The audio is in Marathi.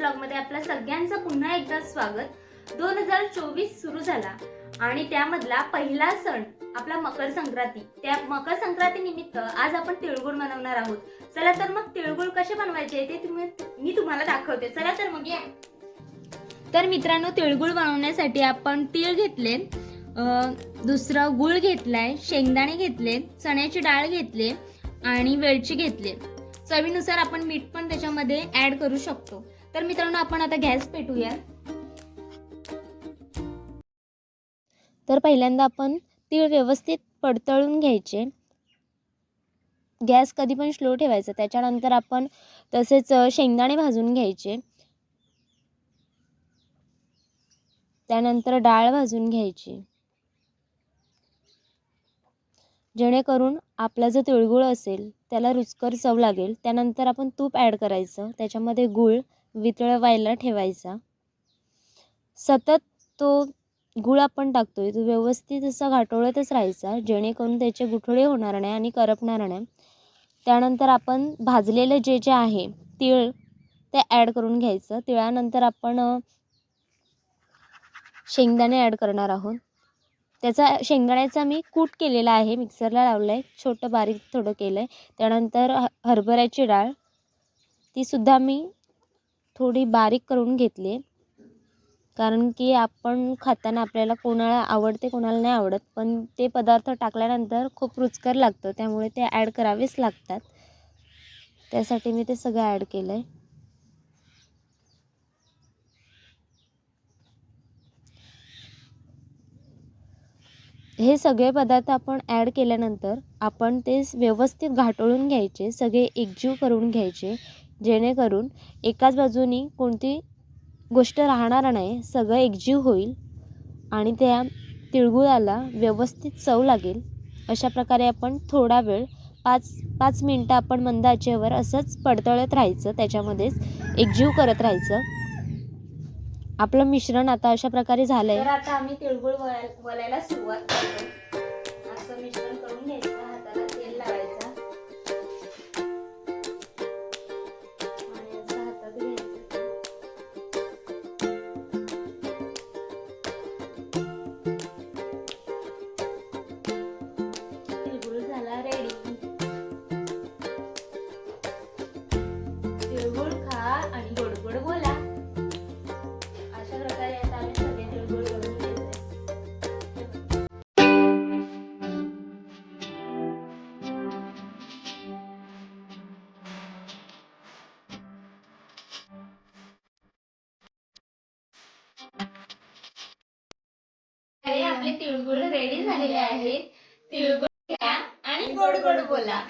एकदा स्वागत. दोन हजार चोवीस सुरू झाला आणि त्यामधला पहिला सण आपला मकर संक्रांती. त्या मकर संक्रांती निमित्त आज आपण तिळगुळ बनवणार आहोत. चला तर मग तिळगुळ कसे बनवायचे ते तुम्ही मी तुम्हाला दाखवते. चला तर मग या. तर मित्रांनो तिळगुळ बनवण्यासाठी आपण तीळ घेतले दुसरं गुळ घेतलाय शेंगदाणे घेतले चण्याची डाळ घेतले आणि वेलची घेतले. चवीनुसार आपण मीठ पण त्याच्यामध्ये ऍड करू शकतो. तर मित्रांनो आपण आता गॅस पेटूया. तर पहिल्यांदा आपण तीळ व्यवस्थित पडतळून घ्यायचे. गॅस कधी पण स्लो ठेवायचा त्याच्यानंतर आपण तसेच शेंगदाणे भाजून घ्यायचे. त्यानंतर डाळ भाजून घ्यायची. जेणेकरून आपला जो तिळगुळ असेल त्याला रुचकर चव लागेल. त्यानंतर आपण तूप ॲड करायचं. त्याच्यामध्ये गूळ वितळवायला ठेवायचा. सतत तो गूळ आपण टाकतो आहे तो व्यवस्थित असा घाटोळतच राहायचा जेणेकरून त्याचे गुठळे होणार नाही आणि करपणार नाही. त्यानंतर आपण भाजलेलं जे जे आहे तीळ ते ॲड करून घ्यायचं. तिळानंतर आपण शेंगदाणे ॲड करणार आहोत. त्याचा शेंगदाण्याचा मी कूट केलेला आहे मिक्सरला लावलं आहे छोटं बारीक थोडं केलं आहे त्यानंतर ह हरभऱ्याची डाळ तीसुद्धा मी थोडी बारीक करून घेतली आहे. कारण की आपण खाताना आपल्याला कोणाला आवडते कोणाला नाही आवडत. पण ते पदार्थ टाकल्यानंतर खूप रुचकर लागतं. त्यामुळे ते ॲड करावेच लागतात. त्यासाठी मी ते सगळं ॲड केलं आहे हे सगळे पदार्थ आपण ॲड केल्यानंतर आपण ते व्यवस्थित घाटळून घ्यायचे. सगळे एकजीव करून घ्यायचे. जेणेकरून एकाच बाजूनी कोणती गोष्ट राहणार नाही सगळं एकजीव होईल आणि त्या तिळगुळाला व्यवस्थित चव लागेल. अशा प्रकारे आपण थोडा वेळ पाच पाच मिनटं आपण मंद आचेवर असंच पडतळत राहायचं त्याच्यामध्येच एकजीव करत राहायचं. आपलं मिश्रण आता अशा प्रकारे झालं तर आहे आता आम्ही तिळगुळ वळायला सुरुवात करतो. असं मिश्रण करून घ्यायचं. तिळगुळ रेडी झालेले आहेत. तिळगुळ घ्या आणि गोड गोड बोला.